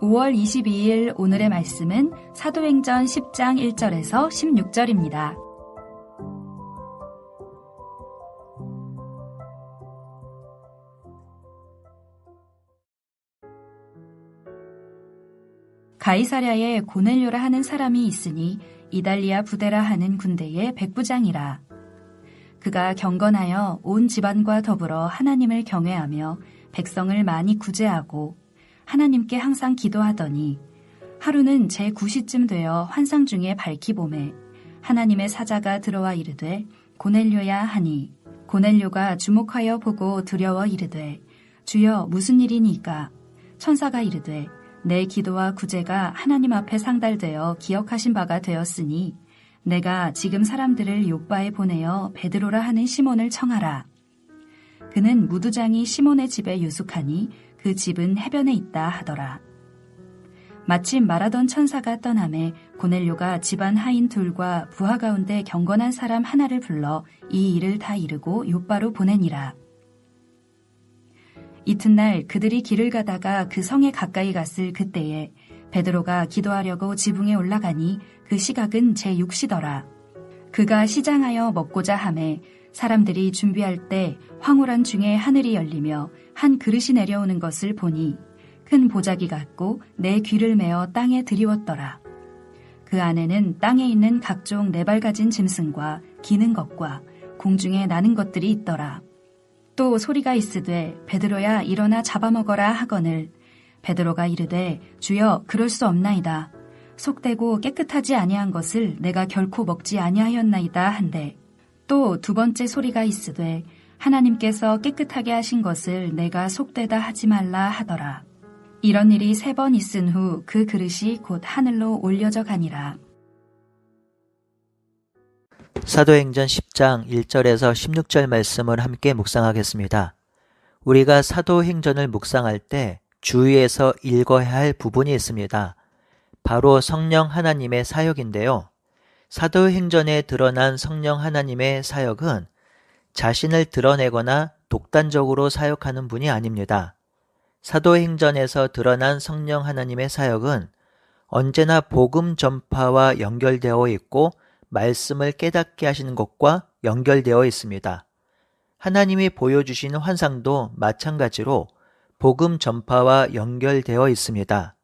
5월 22일 오늘의 말씀은 사도행전 10장 1절에서 16절입니다. 가이사랴에 고넬료라 하는 사람이 있으니 이달리아 부대라 하는 군대의 백부장이라. 그가 경건하여 온 집안과 더불어 하나님을 경외하며 백성을 많이 구제하고 하나님께 항상 기도하더니 하루는 제 9시쯤 되어 환상 중에 밝히 봄에 하나님의 사자가 들어와 이르되 고넬료야 하니 고넬료가 주목하여 보고 두려워 이르되 주여 무슨 일이니까 천사가 이르되 내 기도와 구제가 하나님 앞에 상달되어 기억하신 바가 되었으니 내가 지금 사람들을 요바에 보내어 베드로라 하는 시몬을 청하라. 그는 무두장이 시몬의 집에 유숙하니 그 집은 해변에 있다 하더라. 마침 말하던 천사가 떠남에 고넬료가 집안 하인 둘과 부하 가운데 경건한 사람 하나를 불러 이 일을 다 이르고 요바로 보내니라. 이튿날 그들이 길을 가다가 그 성에 가까이 갔을 그때에 베드로가 기도하려고 지붕에 올라가니 그 시각은 제6시더라. 그가 시장하여 먹고자 함에 사람들이 준비할 때 황홀한 중에 하늘이 열리며 한 그릇이 내려오는 것을 보니 큰 보자기 같고 내 귀를 메어 땅에 들이웠더라. 그 안에는 땅에 있는 각종 네발 가진 짐승과 기는 것과 공중에 나는 것들이 있더라. 또 소리가 있으되 베드로야 일어나 잡아먹어라 하거늘 베드로가 이르되 주여 그럴 수 없나이다 속되고 깨끗하지 아니한 것을 내가 결코 먹지 아니하였나이다 한데 또 두 번째 소리가 있으되 하나님께서 깨끗하게 하신 것을 내가 속되다 하지 말라 하더라 이런 일이 세 번 있은 후 그 그릇이 곧 하늘로 올려져 가니라 사도행전 10장 1절에서 16절 말씀을 함께 묵상하겠습니다. 우리가 사도행전을 묵상할 때 주의해서 읽어야 할 부분이 있습니다. 바로 성령 하나님의 사역인데요. 사도행전에 드러난 성령 하나님의 사역은 자신을 드러내거나 독단적으로 사역하는 분이 아닙니다. 사도행전에서 드러난 성령 하나님의 사역은 언제나 복음 전파와 연결되어 있고 말씀을 깨닫게 하시는 것과 연결되어 있습니다. 하나님이 보여주신 환상도 마찬가지로 복음 전파와 연결되어 있습니다.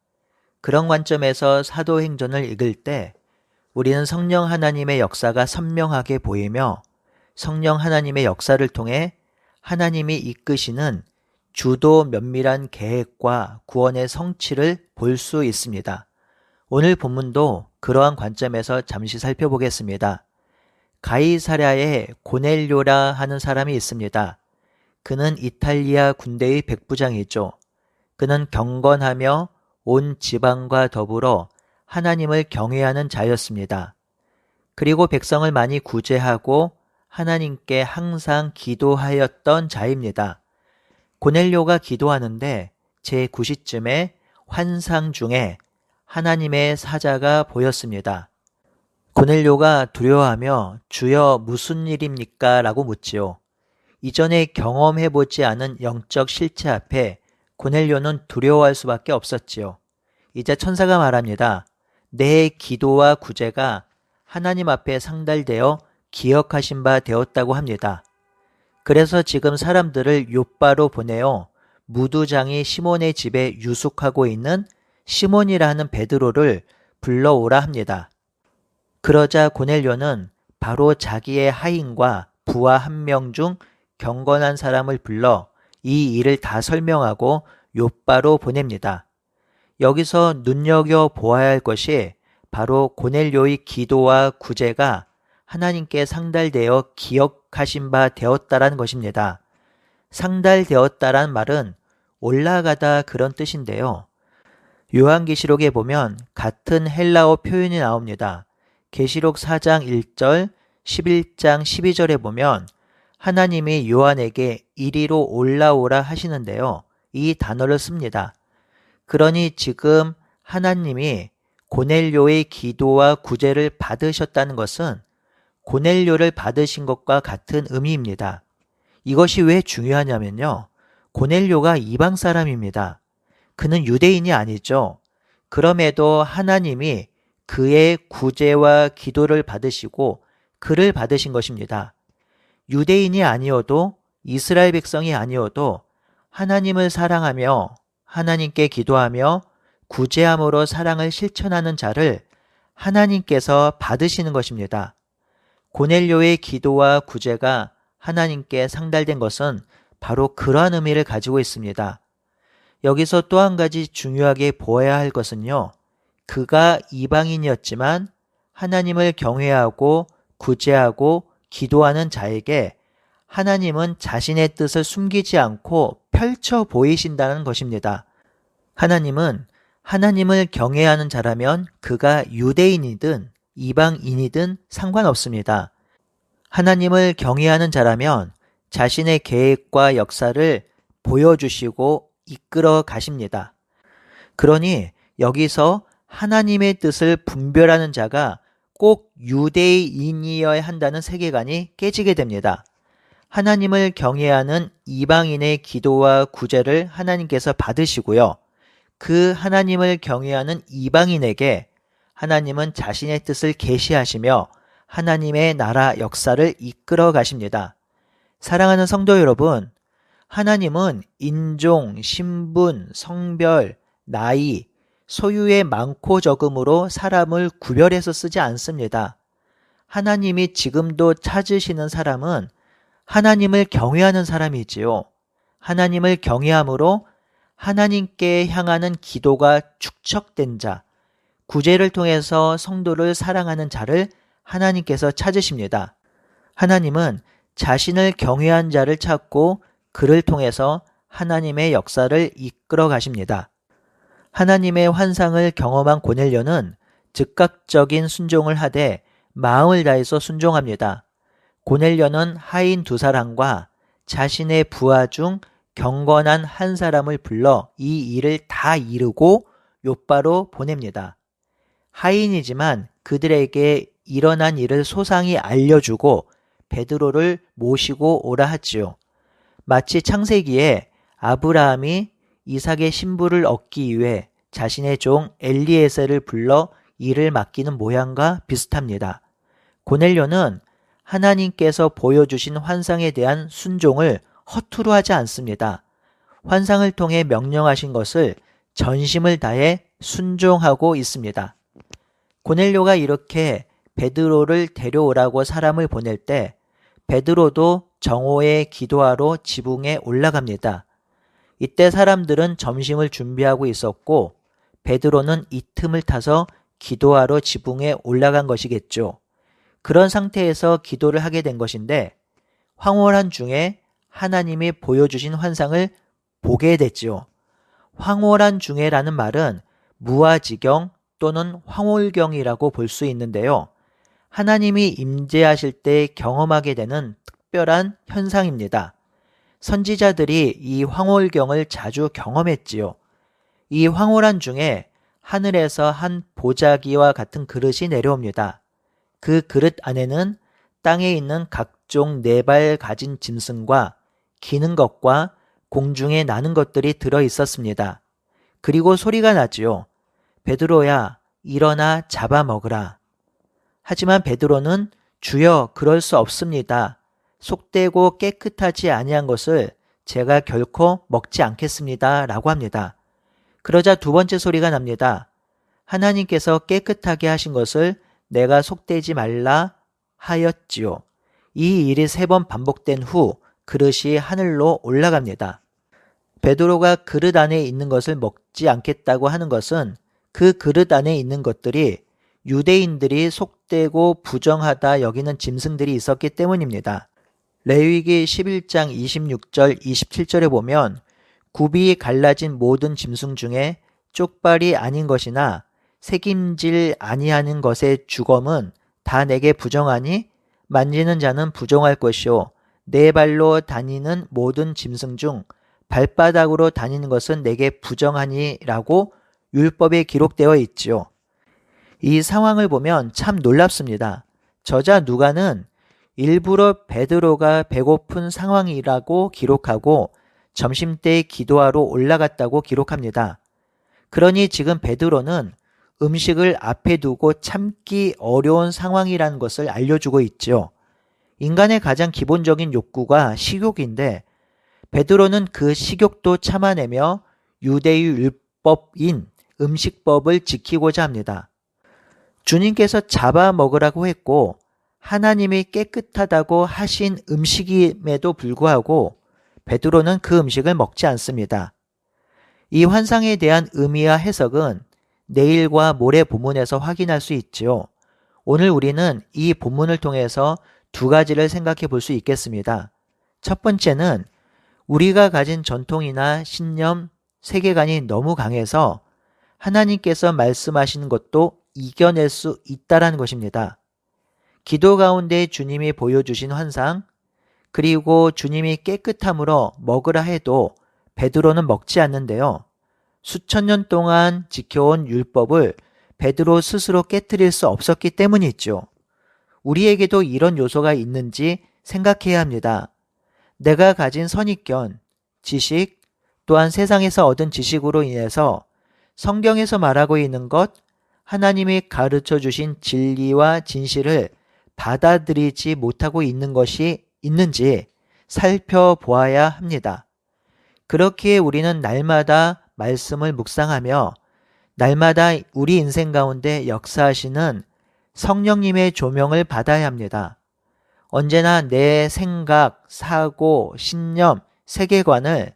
그런 관점에서 사도행전을 읽을 때 우리는 성령 하나님의 역사가 선명하게 보이며 성령 하나님의 역사를 통해 하나님이 이끄시는 주도 면밀한 계획과 구원의 성취를 볼 수 있습니다. 오늘 본문도 그러한 관점에서 잠시 살펴보겠습니다. 가이사랴에 고넬료라 하는 사람이 있습니다. 그는 이탈리아 군대의 백부장이죠. 그는 경건하며 온 지방과 더불어 하나님을 경외하는 자였습니다. 그리고 백성을 많이 구제하고 하나님께 항상 기도하였던 자입니다. 고넬료가 기도하는데 제9시쯤에 환상 중에 하나님의 사자가 보였습니다. 고넬료가 두려워하며 주여 무슨 일입니까? 라고 묻지요. 이전에 경험해보지 않은 영적 실체 앞에 고넬료는 두려워할 수밖에 없었지요. 이제 천사가 말합니다. 내 기도와 구제가 하나님 앞에 상달되어 기억하신 바 되었다고 합니다. 그래서 지금 사람들을 요바로 보내어 무두장이 시몬의 집에 유숙하고 있는 시몬이라는 베드로를 불러오라 합니다. 그러자 고넬료는 바로 자기의 하인과 부하 한 명 중 경건한 사람을 불러 이 일을 다 설명하고 요바로 보냅니다. 여기서 눈여겨 보아야 할 것이 바로 고넬료의 기도와 구제가 하나님께 상달되어 기억하신 바 되었다라는 것입니다. 상달되었다란 말은 올라가다 그런 뜻인데요. 요한계시록에 보면 같은 헬라어 표현이 나옵니다. 계시록 4장 1절, 11장 12절에 보면 하나님이 요한에게 이리로 올라오라 하시는데요. 이 단어를 씁니다. 그러니 지금 하나님이 고넬료의 기도와 구제를 받으셨다는 것은 고넬료를 받으신 것과 같은 의미입니다. 이것이 왜 중요하냐면요. 고넬료가 이방 사람입니다. 그는 유대인이 아니죠. 그럼에도 하나님이 그의 구제와 기도를 받으시고 그를 받으신 것입니다. 유대인이 아니어도 이스라엘 백성이 아니어도 하나님을 사랑하며 하나님께 기도하며 구제함으로 사랑을 실천하는 자를 하나님께서 받으시는 것입니다. 고넬료의 기도와 구제가 하나님께 상달된 것은 바로 그러한 의미를 가지고 있습니다. 여기서 또 한 가지 중요하게 보아야 할 것은요. 그가 이방인이었지만 하나님을 경외하고 구제하고 기도하는 자에게 하나님은 자신의 뜻을 숨기지 않고 펼쳐 보이신다는 것입니다. 하나님은 하나님을 경외하는 자라면 그가 유대인이든 이방인이든 상관없습니다. 하나님을 경외하는 자라면 자신의 계획과 역사를 보여주시고 이끌어 가십니다. 그러니 여기서 하나님의 뜻을 분별하는 자가 꼭 유대인이어야 한다는 세계관이 깨지게 됩니다. 하나님을 경외하는 이방인의 기도와 구제를 하나님께서 받으시고요. 그 하나님을 경외하는 이방인에게 하나님은 자신의 뜻을 계시하시며 하나님의 나라 역사를 이끌어 가십니다. 사랑하는 성도 여러분, 하나님은 인종, 신분, 성별, 나이, 소유의 많고 적음으로 사람을 구별해서 쓰지 않습니다. 하나님이 지금도 찾으시는 사람은 하나님을 경외하는 사람이지요. 하나님을 경외함으로 하나님께 향하는 기도가 축적된 자, 구제를 통해서 성도를 사랑하는 자를 하나님께서 찾으십니다. 하나님은 자신을 경외한 자를 찾고 그를 통해서 하나님의 역사를 이끌어 가십니다. 하나님의 환상을 경험한 고넬료는 즉각적인 순종을 하되 마음을 다해서 순종합니다. 고넬료는 하인 두 사람과 자신의 부하 중 경건한 한 사람을 불러 이 일을 다 이루고 요바로 보냅니다. 하인이지만 그들에게 일어난 일을 소상히 알려주고 베드로를 모시고 오라 하지요. 마치 창세기에 아브라함이 이삭의 신부를 얻기 위해 자신의 종 엘리에셀을 불러 일을 맡기는 모양과 비슷합니다. 고넬료는 하나님께서 보여주신 환상에 대한 순종을 허투루 하지 않습니다. 환상을 통해 명령하신 것을 전심을 다해 순종하고 있습니다. 고넬료가 이렇게 베드로를 데려오라고 사람을 보낼 때 베드로도 정오에 기도하러 지붕에 올라갑니다. 이때 사람들은 점심을 준비하고 있었고 베드로는 이 틈을 타서 기도하러 지붕에 올라간 것이겠죠. 그런 상태에서 기도를 하게 된 것인데 황홀한 중에 하나님이 보여주신 환상을 보게 됐지요. 황홀한 중에라는 말은 무아지경 또는 황홀경이라고 볼 수 있는데요. 하나님이 임재하실 때 경험하게 되는 특별한 현상입니다. 선지자들이 이 황홀경을 자주 경험했지요. 이 황홀한 중에 하늘에서 한 보자기와 같은 그릇이 내려옵니다. 그 그릇 안에는 땅에 있는 각종 네 발 가진 짐승과 기는 것과 공중에 나는 것들이 들어 있었습니다. 그리고 소리가 나지요. 베드로야, 일어나 잡아 먹으라. 하지만 베드로는 주여 그럴 수 없습니다. 속되고 깨끗하지 아니한 것을 제가 결코 먹지 않겠습니다. 라고 합니다. 그러자 두 번째 소리가 납니다. 하나님께서 깨끗하게 하신 것을 내가 속되지 말라 하였지요. 이 일이 세 번 반복된 후 그릇이 하늘로 올라갑니다. 베드로가 그릇 안에 있는 것을 먹지 않겠다고 하는 것은 그 그릇 안에 있는 것들이 유대인들이 속되고 부정하다 여기는 짐승들이 있었기 때문입니다. 레위기 11장 26절 27절에 보면 굽이 갈라진 모든 짐승 중에 쪽발이 아닌 것이나 색임질 아니하는 것의 주검은 다 내게 부정하니 만지는 자는 부정할 것이요 네 발로 다니는 모든 짐승 중 발바닥으로 다니는 것은 내게 부정하니라고 율법에 기록되어 있지요. 이 상황을 보면 참 놀랍습니다. 저자 누가는 일부러 베드로가 배고픈 상황이라고 기록하고 점심때 기도하러 올라갔다고 기록합니다. 그러니 지금 베드로는 음식을 앞에 두고 참기 어려운 상황이라는 것을 알려주고 있죠. 인간의 가장 기본적인 욕구가 식욕인데 베드로는 그 식욕도 참아내며 유대의 율법인 음식법을 지키고자 합니다. 주님께서 잡아 먹으라고 했고 하나님이 깨끗하다고 하신 음식임에도 불구하고 베드로는 그 음식을 먹지 않습니다. 이 환상에 대한 의미와 해석은 내일과 모레 본문에서 확인할 수 있지요. 오늘 우리는 이 본문을 통해서 두 가지를 생각해 볼 수 있겠습니다. 첫 번째는 우리가 가진 전통이나 신념, 세계관이 너무 강해서 하나님께서 말씀하시는 것도 이겨낼 수 있다라는 것입니다. 기도 가운데 주님이 보여주신 환상, 그리고 주님이 깨끗함으로 먹으라 해도 베드로는 먹지 않는데요. 수천 년 동안 지켜온 율법을 베드로 스스로 깨뜨릴 수 없었기 때문이죠. 우리에게도 이런 요소가 있는지 생각해야 합니다. 내가 가진 선입견, 지식, 또한 세상에서 얻은 지식으로 인해서 성경에서 말하고 있는 것, 하나님이 가르쳐 주신 진리와 진실을 받아들이지 못하고 있는 것이 있는지 살펴보아야 합니다. 그렇기에 우리는 날마다 말씀을 묵상하며 날마다 우리 인생 가운데 역사하시는 성령님의 조명을 받아야 합니다. 언제나 내 생각, 사고, 신념, 세계관을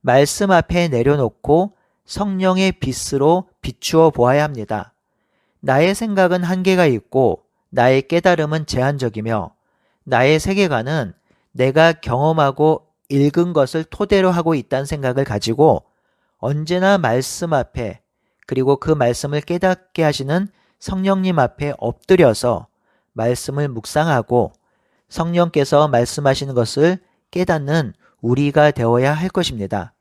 말씀 앞에 내려놓고 성령의 빛으로 비추어 보아야 합니다. 나의 생각은 한계가 있고 나의 깨달음은 제한적이며 나의 세계관은 내가 경험하고 읽은 것을 토대로 하고 있다는 생각을 가지고 언제나 말씀 앞에 그리고 그 말씀을 깨닫게 하시는 성령님 앞에 엎드려서 말씀을 묵상하고 성령께서 말씀하시는 것을 깨닫는 우리가 되어야 할 것입니다.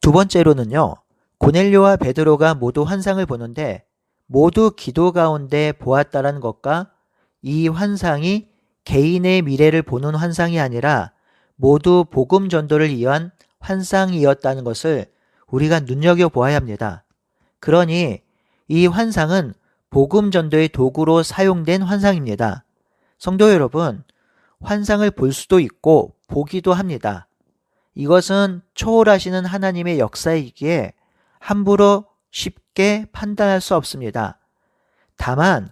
두 번째로는요. 고넬료와 베드로가 모두 환상을 보는데 모두 기도 가운데 보았다라는 것과 이 환상이 개인의 미래를 보는 환상이 아니라 모두 복음 전도를 위한 환상이었다는 것을 우리가 눈여겨보아야 합니다. 그러니 이 환상은 복음 전도의 도구로 사용된 환상입니다. 성도 여러분, 환상을 볼 수도 있고 보기도 합니다. 이것은 초월하시는 하나님의 역사이기에 함부로 쉽게 판단할 수 없습니다. 다만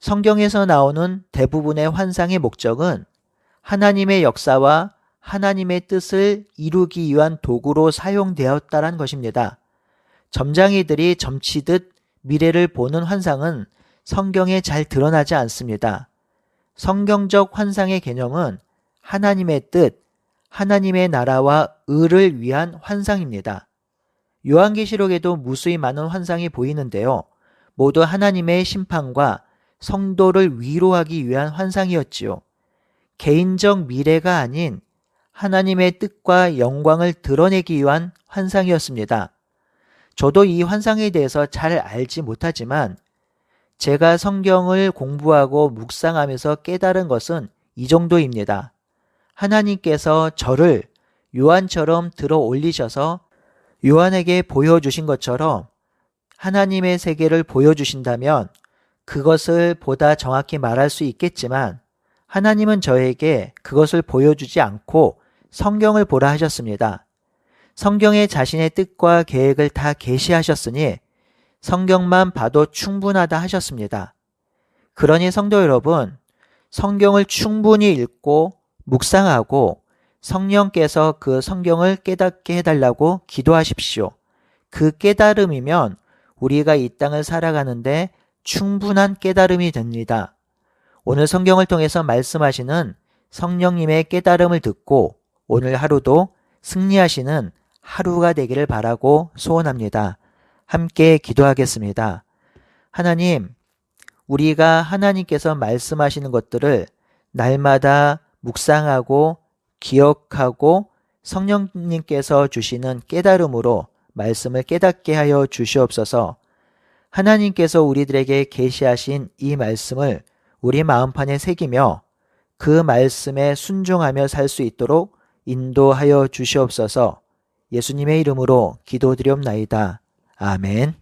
성경에서 나오는 대부분의 환상의 목적은 하나님의 역사와 하나님의 뜻을 이루기 위한 도구로 사용되었다는 것입니다. 점장이들이 점치듯 미래를 보는 환상은 성경에 잘 드러나지 않습니다. 성경적 환상의 개념은 하나님의 뜻, 하나님의 나라와 의를 위한 환상입니다. 요한계시록에도 무수히 많은 환상이 보이는데요. 모두 하나님의 심판과 성도를 위로하기 위한 환상이었지요. 개인적 미래가 아닌 하나님의 뜻과 영광을 드러내기 위한 환상이었습니다. 저도 이 환상에 대해서 잘 알지 못하지만 제가 성경을 공부하고 묵상하면서 깨달은 것은 이 정도입니다. 하나님께서 저를 요한처럼 들어 올리셔서 요한에게 보여주신 것처럼 하나님의 세계를 보여주신다면 그것을 보다 정확히 말할 수 있겠지만 하나님은 저에게 그것을 보여주지 않고 성경을 보라 하셨습니다. 성경에 자신의 뜻과 계획을 다 계시하셨으니 성경만 봐도 충분하다 하셨습니다. 그러니 성도 여러분, 성경을 충분히 읽고 묵상하고 성령께서 그 성경을 깨닫게 해달라고 기도하십시오. 그 깨달음이면 우리가 이 땅을 살아가는데 충분한 깨달음이 됩니다. 오늘 성경을 통해서 말씀하시는 성령님의 깨달음을 듣고 오늘 하루도 승리하시는 하루가 되기를 바라고 소원합니다. 함께 기도하겠습니다. 하나님, 우리가 하나님께서 말씀하시는 것들을 날마다 묵상하고 기억하고 성령님께서 주시는 깨달음으로 말씀을 깨닫게 하여 주시옵소서. 하나님께서 우리들에게 계시하신 이 말씀을 우리 마음판에 새기며 그 말씀에 순종하며 살 수 있도록 인도하여 주시옵소서. 예수님의 이름으로 기도드리옵나이다. 아멘.